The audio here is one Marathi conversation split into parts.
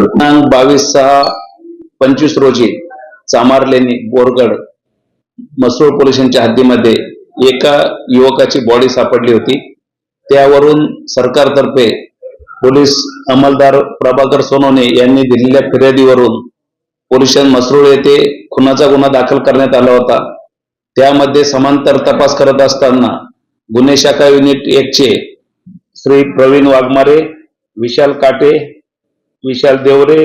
दिनांक बावीस सहा पंचवीस रोजी चामारलेनी बोरगड मसूळ पोलिसांच्या हद्दीमध्ये एका युवकाची बॉडी सापडली होती. त्यावरून सरकारतर्फे पोलीस अंमलदार प्रभाकर सोनवणे यांनी दिलेल्या फिर्यादीवरून पोलीस मसरूळ येथे खुनाचा गुन्हा दाखल करण्यात आला होता. त्यामध्ये समांतर तपास करत असताना गुन्हे शाखा युनिट एकचे श्री प्रवीण वाघमारे विशाल काटे विशाल देवरे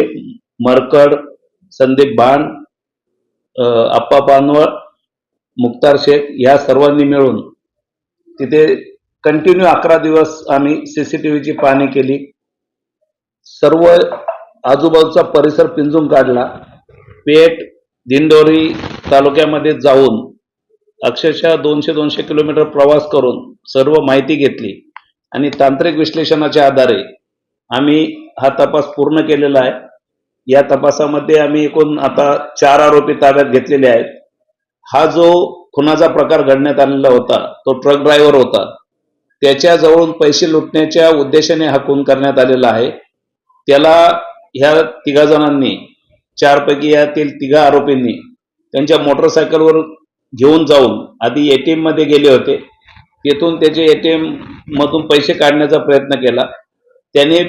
मरकड संदीप भान आप्पा पानवळ मुक्तार शेख या सर्वांनी मिळून तिथे कंटिन्यू अकरा दिवस आम्ही सीसीटीव्हीची पाहणी केली. सर्व आजूबाजूचा परिसर पिंजून काढला. पेठ दिंडोरी तालुक्यामध्ये जाऊन अक्षरशः दोनशे दोनशे किलोमीटर प्रवास करून सर्व माहिती घेतली. आणि तांत्रिक विश्लेषणाच्या आधारे आम्ही हा तपास पूर्ण केलेला आहे. या तपासामध्ये आम्ही एकूण आता चार आरोपी ताब्यात घेतलेले आहेत. हा जो खुनाचा प्रकार घडण्यात आलेला होता तो ट्रक ड्रायव्हर होता त्याच्याजवळून पैसे लुटण्याच्या उद्देशाने हा खून करण्यात आलेला आहे. त्याला ह्या तिघा जणांनी चारपैकी यातील तिघा आरोपींनी त्यांच्या मोटरसायकलवर घेऊन जाऊन आधी एटीएममध्ये गेले होते. तेथून त्याचे एटीएम मधून पैसे काढण्याचा प्रयत्न केला. त्याने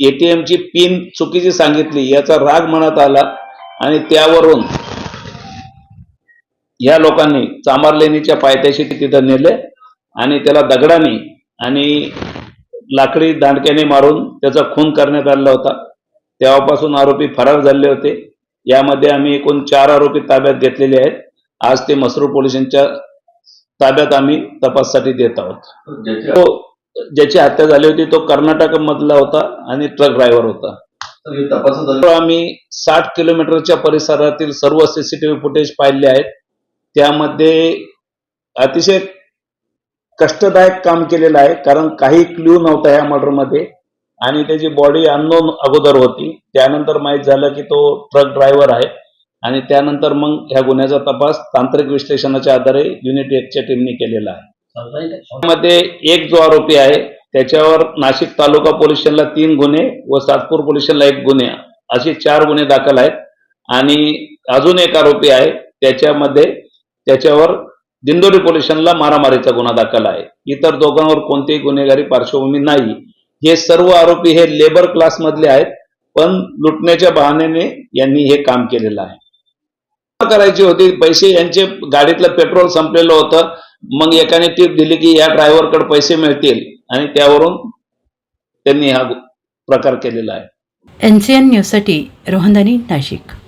एटीएमची ची पिन चुकीची सांगितली याचा राग मनात आला आणि त्यावरून या लोकांनी चांबारलेणीच्या पायथ्याशी तिथं नेले आणि त्याला दगडाने आणि लाकडी दांडक्याने मारून त्याचा खून करण्यात आला होता. तेव्हापासून आरोपी फरार झाले होते. यामध्ये आम्ही एकूण चार आरोपी ताब्यात घेतलेले आहेत. आज ते मसरूर पोलिसांच्या ताब्यात आम्ही तपाससाठी देत आहोत. ज्याची हत्या झाली होती तो कर्नाटक मधला होता आणि ट्रक ड्रायव्हर होता. आम्ही साठ किलोमीटरच्या परिसरातील सर्व सीसीटीव्ही फुटेज पाहिले आहेत. त्यामध्ये अतिशय कष्टदायक काम केलेलं आहे कारण काही क्ल्यू नव्हता या मर्डरमध्ये आणि त्याची बॉडी अननोन अगोदर होती. त्यानंतर माहीत झालं की तो ट्रक ड्रायव्हर आहे. आणि त्यानंतर मग ह्या गुन्ह्याचा तपास तांत्रिक विश्लेषणाच्या आधारे युनिट एकच्या टीमने केलेला आहे. मध्ये एक जो आरोपी आहे त्याच्यावर नाशिक तालुका पोलीस स्टेशनला तीन गुन्हे व सातपूर पोलीस स्टेशनला एक गुन्हे. असे चार गुन्हे दाखल आहेत. आणि अजून एक आरोपी आहे त्याच्यामध्ये त्याच्यावर दिंडोरी पोलीस स्टेशनला मारामारीचा गुन्हा दाखल आहे. इतर दोघांवर कोणतीही गुन्हेगारी पार्श्वभूमी नाही. हे सर्व आरोपी हे लेबर क्लास मधले आहेत पण लुटण्याच्या बहाण्याने यांनी हे काम केलेलं आहे. करायची होती पैसे यांचे गाडीतलं पेट्रोल संपलेलं होतं. मग एकाने टीप दिली की या ड्रायव्हरकडे पैसे मिळतील. आणि त्यावरून त्यांनी हा प्रकार केलेला आहे. एनसीएन न्यूजसाठी रोहनदानी नाशिक.